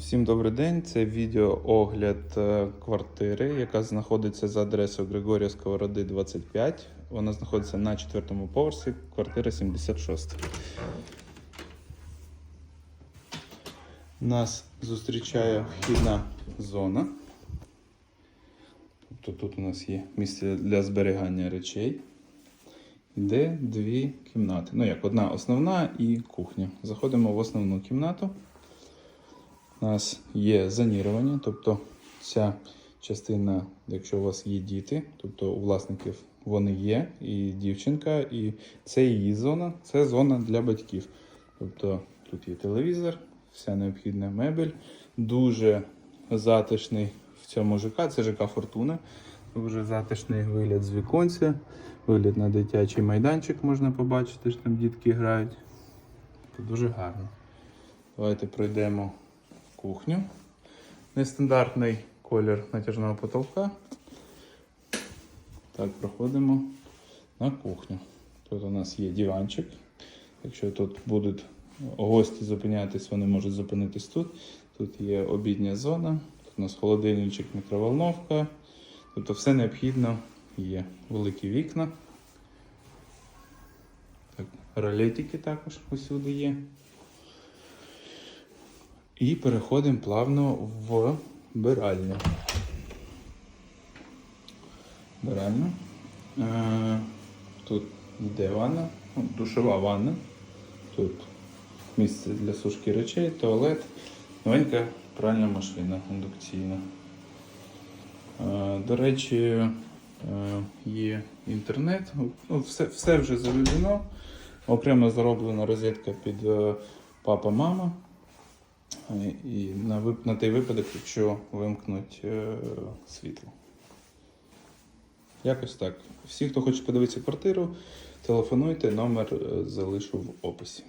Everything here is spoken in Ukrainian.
Всім добрий день. Це відео огляд е, квартири, яка знаходиться за адресою Григорія Сковороди 25. Вона знаходиться на четвертому поверсі, квартира 76. Нас зустрічає вхідна зона. Тобто тут у нас є місце для зберігання речей. Де дві кімнати. Ну як, одна основна і кухня. Заходимо в основну кімнату. У нас є зонірування, тобто ця частина, якщо у вас є діти, тобто у власників вони є, і дівчинка, і це її зона, це зона для батьків. Тобто тут є телевізор, вся необхідна мебель, дуже затишний в цьому ЖК, це ЖК Фортуна. Дуже затишний вигляд з віконця, вигляд на дитячий майданчик можна побачити, що там дітки грають. Це дуже гарно. Давайте пройдемо кухню. Нестандартний колір натяжного потолка. Так, проходимо на кухню. Тут у нас є диванчик. Якщо тут будуть гості зупинятись, вони можуть зупинитись тут. Тут є обідня зона, тут у нас холодильничок, мікроволновка. Тобто все необхідно є. Великі вікна. Так, ролетики також усюди є. І переходимо плавно в биральню. Биральню. Е, Тут йде ванна, ну, душова ванна. Тут місце для сушки речей, туалет, новенька пральна машина індукційна. Е, До речі, е, є інтернет. Ну, все, все вже заведено. Окремо зароблена розетка під папа-мама. І на, вип- на той випадок, якщо вимкнуть е, світло. Якось так. Всі, хто хоче подивитися квартиру, телефонуйте, номер е, залишу в описі.